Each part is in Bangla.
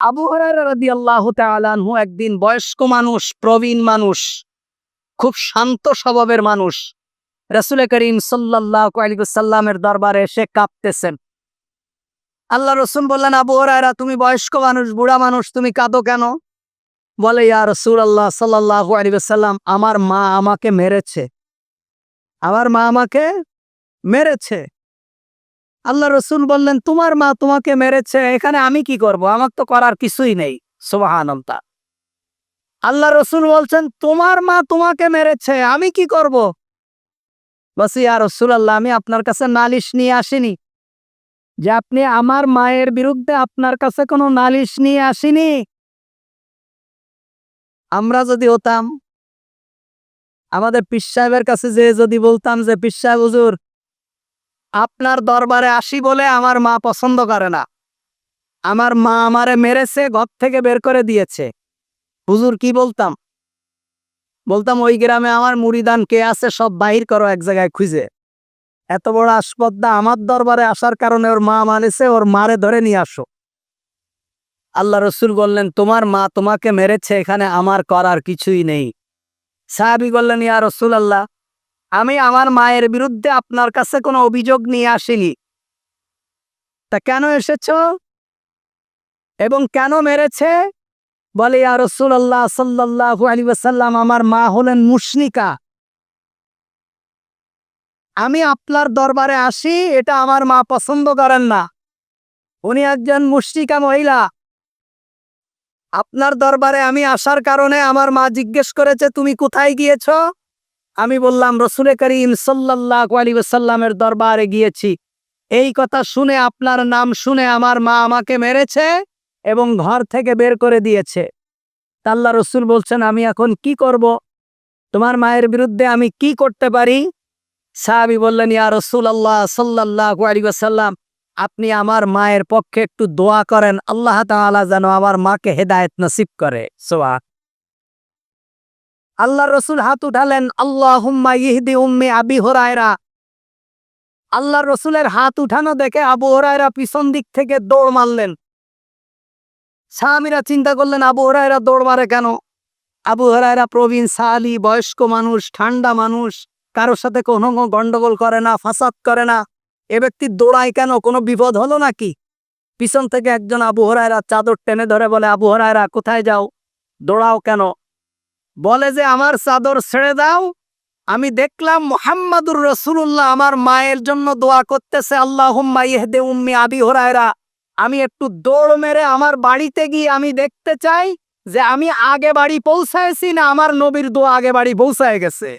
আবু একদিন বয়স্ক মানুষ, প্রবীণ মানুষ, খুব শান্ত স্বভাবের মানুষ, রাসূল করিম সাল্লামের দরবারে এসে কাঁপতেছেন। আল্লাহ রসুল বললেন, আবু হরায়রা, তুমি বয়স্ক মানুষ, বুড়া মানুষ, তুমি কাঁদো কেন? বলে, ইয়া রসুল আল্লাহ সাল্লাহু আলী সাল্লাম আমার মা আমাকে মেরেছে। আমার মা আমাকে মেরেছে। আল্লাহ রসুল বললেন, তোমার মা তোমাকে মেরেছে, এখানে আমি কি করব? আমার তো করার কিছুই নেই। সোবাহানন্তা আল্লাহ রসুল বলছেন, তোমার মা তোমাকে মেরেছে, আমি কি করব? বস ইয়া রসুল আল্লাহ আমি আপনার কাছে নালিশ নিয়ে আসিনি। যে আপনি আমার মায়ের বিরুদ্ধে আপনার কাছে কোনো নালিশ নিয়ে আসিনি। আমরা যদি হতাম, আমাদের পিস সাহেবের কাছে যে যদি বলতাম যে, পিস সাহেব, হুজুর আপনার দরবারে আসি বলে আমার মা পছন্দ করে না। আমার মা আমারে মেরেছে, ঘর থেকে বের করে দিয়েছে। হুজুর, কি বলতাম? বলতাম, ওই গ্রামে আমার মুড়িদান কে আছে সব বাহির করো এক জায়গায় খুঁজে। এত বড় আসপদ্দা আমার দরবারে আসার কারণে ওর মা মানেছে ওর মারে ধরে নিয়ে আসো। আল্লাহ রসুল বললেন, তোমার মা তোমাকে মেরেছে, এখানে আমার করার কিছুই নেই। সাহাবি বললেন, ইয়া রসুল আল্লাহ আমি আমার মায়ের বিরুদ্ধে আপনার কাছে কোনো অভিযোগ নিয়ে আসিনি। তা কেন এসেছ? এবং কেন মেরেছে? বলে আর রসুল আল্লাহ সাল্লাহ আলী সাল্লাম আমার মা হলেন মুশনিকা আমি আপনার দরবারে আসি, এটা আমার মা পছন্দ করেন না। উনি একজন মুশরিকা মহিলা। আপনার দরবারে আমি আসার কারণে আমার মা জিজ্ঞেস করেছে, তুমি কোথায় গিয়েছ? আমি বললাম, রসুলে করিম সাল্লাহ আলী সাল্লামের দরবারে গিয়েছি। এই কথা শুনে আপনার নাম শুনে আমার মা আমাকে মেরেছে এবং ঘর থেকে বের করে দিয়েছে। তাল্লা রসুল বলছেন, আমি এখন কি করব? তোমার মায়ের বিরুদ্ধে আমি কি করতে পারি? সাহাবি বললেন, ইয়া রসুল আল্লাহ সাল্লাহ আলিবাসাল্লাম আপনি আমার মায়ের পক্ষে একটু দোয়া করেন। আল্লাহ তাআলা যেন আমার মাকে হেদায়েত নসিব করে। সোয়া আল্লাহ রসুল হাত উঠালেন আল্লাহ হুম্মা ইহদি উম্মি আবি হরায়রা। আল্লাহ রসুলের হাত উঠানো দেখে আবু হরায়রা পিছন দিক থেকে দৌড় মারলেন। স্বামীরা চিন্তা করলেন, আবু হরায়রা দৌড় মারে কেন? আবু হরায়রা প্রবীণ, সালি, বয়স্ক মানুষ, ঠান্ডা মানুষ, কারোর সাথে কোনো গন্ডগোল করে না, ফাসাদ করে না। এ ব্যক্তি দৌড়ায় কেন? কোনো বিপদ হলো নাকি? পিছন থেকে একজন আবু হরায়রা চাদর টেনে ধরে বলে, আবু হরায়রা, কোথায় যাও? দৌড়াও কেন? বলে যে, আমার চাদর ছেড়ে দাও। আমি দেখলাম মোহাম্মদুর রসুল্লাহ আমার মায়ের জন্য দোয়া করতেছে আল্লাহ ইহদে উম্মি আবি হরায়রা। আমি একটু দৌড় মেরে আমার বাড়িতে গিয়ে আমি দেখতে চাই যে, আমি আগে বাড়ি পৌঁছাইছি না আমার নবীর দোয়া আগে বাড়ি পৌঁছায় গেছে।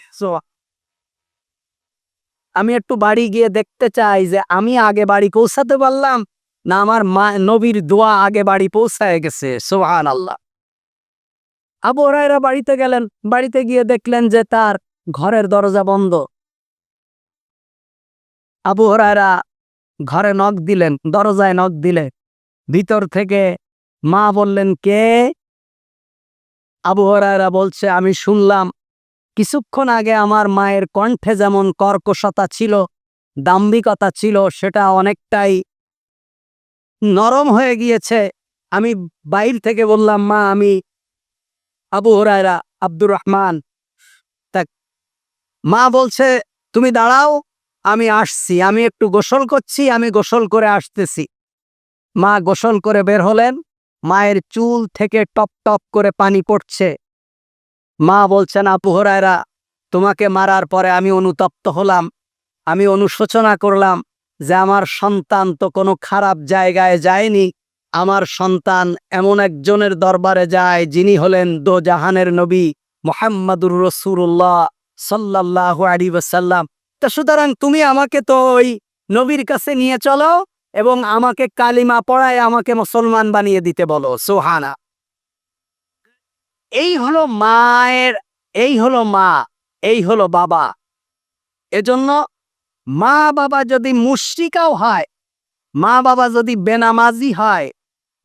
আমি একটু বাড়ি গিয়ে দেখতে চাই যে, আমি আগে বাড়ি পৌঁছাতে পারলাম না আমার মা, নবীর দোয়া আগে বাড়ি পৌঁছায় গেছে। সোহান আল্লাহ আবু হরাইরা বাড়িতে গেলেন, বাড়িতে গিয়ে দেখলেন যে তার ঘরের দরজা বন্ধ। আবু হরাইরা ঘরে নখ দিলেন, দরজায় নখ দিলে। ভিতর থেকে মা বললেন, কে? আবু হরাইরা বলছে, আমি শুনলাম, কিছুক্ষণ আগে আমার মায়ের কণ্ঠে যেমন কর্কশতা ছিল, দাম্ভিকতা ছিল, সেটা অনেকটাই নরম হয়ে গিয়েছে। আমি বাইর থেকে বললাম, মা, আমি আবু হরায়রা আব্দুর রহমান তা, মা বলছে, তুমি দাঁড়াও, আমি আসছি, আমি একটু গোসল করছি, আমি গোসল করে আসতেছি। মা গোসল করে বের হলেন, মায়ের চুল থেকে টপ টপ করে পানি পড়ছে। মা বলছেন আপু হরায়রা, তোমাকে মারার পরে আমি অনুতপ্ত হলাম, আমি অনুশোচনা করলাম যে আমার সন্তান তো কোনো খারাপ জায়গায় যায়নি আমার সন্তান এমন একজনের দরবারে যায়, যিনি হলেন দো জাহানের নবী মোহাম্মদুর রসুল্লাহ সাল্লাহ আলী তা সুতরাং তুমি আমাকে তো ওই নবীর কাছে নিয়ে চলো এবং আমাকে কালিমা পড়ায় আমাকে মুসলমান বানিয়ে দিতে বলো সোহানা এই হলো মায়ের, এই হলো মা, এই হলো বাবা। এজন্য মা বাবা যদি মুশ্রিকাও হয় মা বাবা যদি বেনামাজি হয়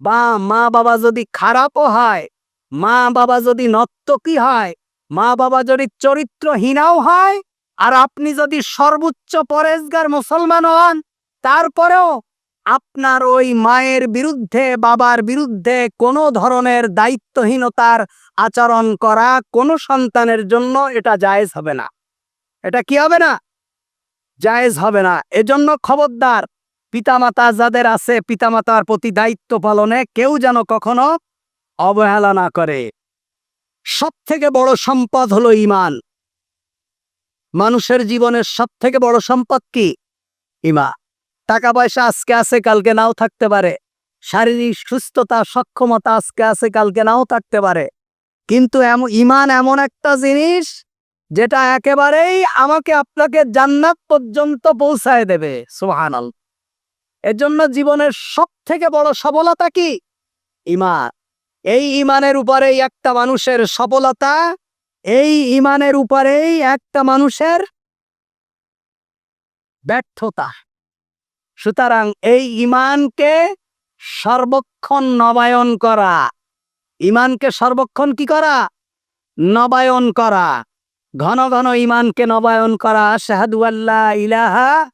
বা মা বাবা যদি খারাপও হয়, মা বাবা যদি নর্তকী হয়, মা বাবা যদি চরিত্রহীনাও হয়, আর আপনি যদি সর্বোচ্চ পরেজগার মুসলমান হন, তারপরেও আপনার ওই মায়ের বিরুদ্ধে, বাবার বিরুদ্ধে কোনো ধরনের দায়িত্বহীনতার আচরণ করা কোনো সন্তানের জন্য এটা জায়েজ হবে না। এটা কি হবে না? জায়েজ হবে না। এজন্য খবরদার পিতামাতা যাদের আছে পিতামাতার প্রতি দায়িত্ব পালনে কেউ যেন কখনো অবহেলা না করে। সব থেকে বড় সম্পদ হলো ইমান মানুষের জীবনের সব থেকে বড় সম্পদ কি? ইমা টাকা পয়সা আজকে আছে, কালকে নাও থাকতে পারে। শারীরিক সুস্থতা, সক্ষমতা আজকে আছে, কালকে নাও থাকতে পারে। কিন্তু এমন ইমান এমন একটা জিনিস যেটা একেবারেই আমাকে আপনাকে জান্নাত পর্যন্ত পৌঁছায় দেবে। সুবহানাল এর জন্য জীবনের সব থেকে বড় সফলতা কি? ইমান। এই ইমানের উপরেই একটা মানুষের সফলতা, এই ইমানের উপরেই একটা মানুষের ব্যর্থতা। সুতরাং এই ইমানকে সর্বক্ষণ নবায়ন করা। ইমানকে সর্বক্ষণ কি করা? নবায়ন করা। ঘন ঘন ইমানকে নবায়ন করা। শাহাদু আল্লাহ ইলাহা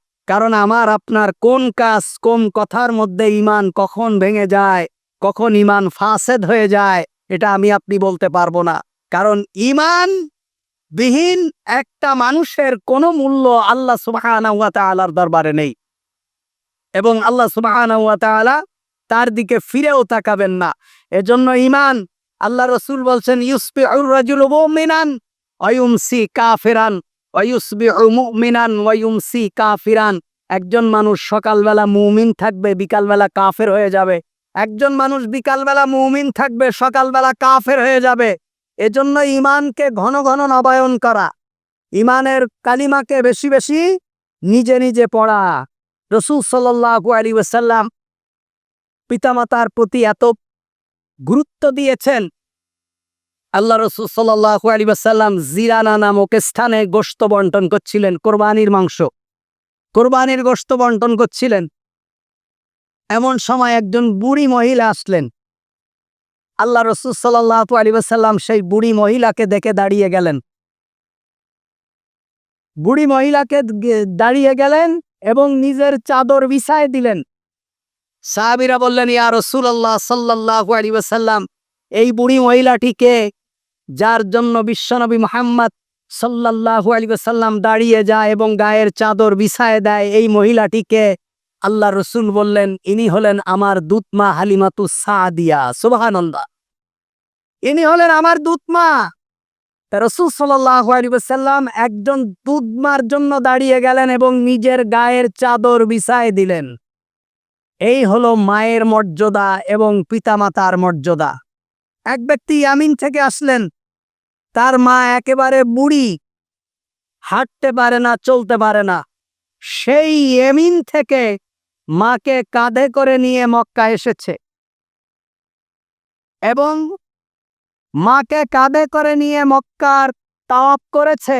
কারণ আমার আপনার কোন কাজ কোন কথার মধ্যে ইমান কখন ভেঙে যায়, কখন ইমান ফাসেদ হয়ে যায়, এটা আমি আপনি বলতে পারব না। কারণ ঈমান বিহীন একটা মানুষের কোনো মূল্য আল্লাহ ওয়া দরবারে নেই। এবং আল্লাহ ওয়া তার দিকে ফিরেও তাকাবেন না। এজন্য ঈমান, আল্লাহ রসুল বলছেন ইউসবিউর রাজুলু মুমিনান ওয়ায়ুমসি কাফিরান। কাফিরান। একজন মানুষ সকালবেলা মুমিন থাকবে, বিকালবেলা কাফের হয়ে যাবে। একজন মানুষ বিকালবেলা মুমিন থাকবে, সকালবেলা কাফের হয়ে যাবে। এজন্য ইমানকে ঘন ঘন নবায়ন করা। ইমানের কালিমাকে বেশি বেশি নিজে নিজে পড়া। রসুল সাল্লাল্লাহু আলাইহি ওয়াসাল্লাম পিতামাতার প্রতি এত গুরুত্ব দিয়েছেন আল্লাহ রসুল সাল্লাল্লাহু আলাইহি ওয়াসাল্লাম জিরানা নামক স্থানে গোশত বন্টন করছিলেন, কোরবানির মাংস। কোরবানির গোশত বন্টন করছিলেন। এমন সময় একজন বুড়ি মহিলা আসলেন। আল্লাহ রসুল সাল্লাল্লাহু আলাইহি ওয়াসাল্লাম সেই বুড়ি মহিলাকে দেখে দাঁড়িয়ে গেলেন। বুড়ি মহিলাকে দাঁড়িয়ে গেলেন এবং নিজের চাদর বিছায় দিলেন। সাহাবিরা বললেন, ইয়া রসুল্লাহ সাল্লাল্লাহু আলাইহি ওয়াসাল্লাম, এই বুড়ি মহিলাটিকে যার জন্য বিশ্বনবী মোহাম্মদ সাল্লাল্লাহু আলাইহি ওয়াসাল্লাম দাঁড়িয়ে যায় এবং গায়ের চাদর বিছায় দেয়, এই মহিলাটিকে আল্লাহ রসুল বললেন, ইনি হলেন আমার দুতমা হালিমাতু সাদিয়া। সুবহানাল্লাহ। ইনি হলেন আমার দুতমা। রসুল ওয়াসাল্লাম একজন দুধমার জন্য দাঁড়িয়ে গেলেন এবং নিজের গায়ের চাদর বিছায় দিলেন। এই হলো মায়ের মর্যাদা এবং পিতামাতার মর্যাদা। এক ব্যক্তি ইয়ামিন থেকে আসলেন তার মা একেবারে বুড়ি, হাঁটতে পারে না, চলতে পারে না। সেই এমিন থেকে মাকে কাঁধে করে নিয়ে মক্কা এসেছে। এবং মাকে কাঁধে করে নিয়ে মক্কার তাওয়াপ করেছে।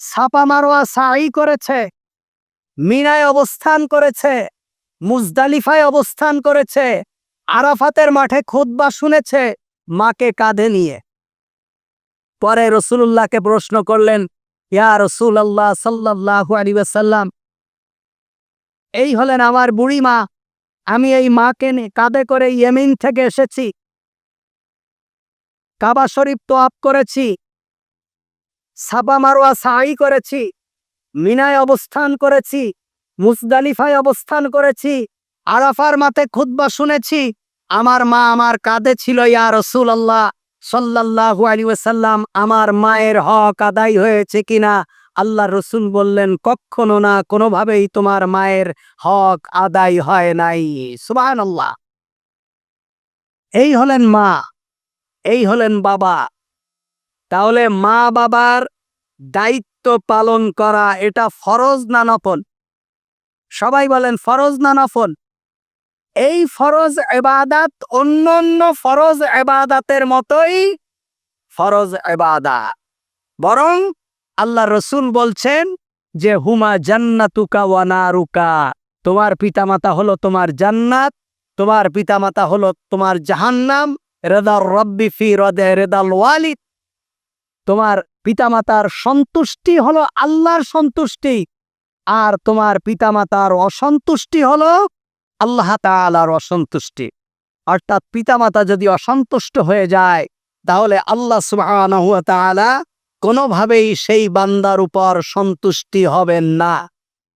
ছাপা মারোয়া সাই করেছে। মিনায় অবস্থান করেছে। মুজদালিফায় অবস্থান করেছে। আরাফাতের মাঠে খুতবা শুনেছে। মাকে কাঁধে নিয়ে। পরে রসুল্লাহকে প্রশ্ন করলেন, ইয়া রসুল আল্লাহ সাল্লাহু আলী ওয়াসাল্লাম, এই হলেন আমার বুড়ি মা আমি এই মাকে কাঁধে করে ইয়েমিন থেকে এসেছি। কাবা শরীফ তো আপ করেছি। সাবা মারোয়া সাই করেছি। মিনায় অবস্থান করেছি। মুসদালিফায় অবস্থান করেছি। আরাফার মাতে খুতবা শুনেছি। আমার মা আমার কাঁধে ছিল, ইয়া রসুল আল্লাহ সাল্লাহু আলী ওয়াসাল্লাম, আমার মায়ের হক আদায় হয়েছে কিনা? আল্লাহ রসুল বললেন, কখনো না, কোনোভাবেই তোমার মায়ের হক আদায় হয় নাই। সুবাহ আল্লাহ এই হলেন মা, এই হলেন বাবা। তাহলে মা বাবার দায়িত্ব পালন করা এটা ফরজ না নফল? সবাই বলেন, ফরজ না নফল? এই ফরজ এবাদাত অন্যান্য ফরজ এবাদাতের মতোই ফরজ এবাদাত বরং আল্লাহ রসুল বলছেন যে, হুমা জান্নাতুকা ওয়া নারুকা। তোমার পিতামাতা হলো তোমার জান্নাত, তোমার পিতামাতা হলো তোমার জাহান্নাম। রেদার রব্বি ফি রদে, রেদাল ওয়ালিদ। তোমার পিতামাতার সন্তুষ্টি হলো আল্লাহর সন্তুষ্টি। আর তোমার পিতামাতার অসন্তুষ্টি হলো আল্লাহ তালার অসন্তুষ্টি। অর্থাৎ পিতামাতা যদি অসন্তুষ্ট হয়ে যায়, তাহলে আল্লাহ সুবাহ কোনোভাবেই সেই বান্দার উপর সন্তুষ্টি হবেন না।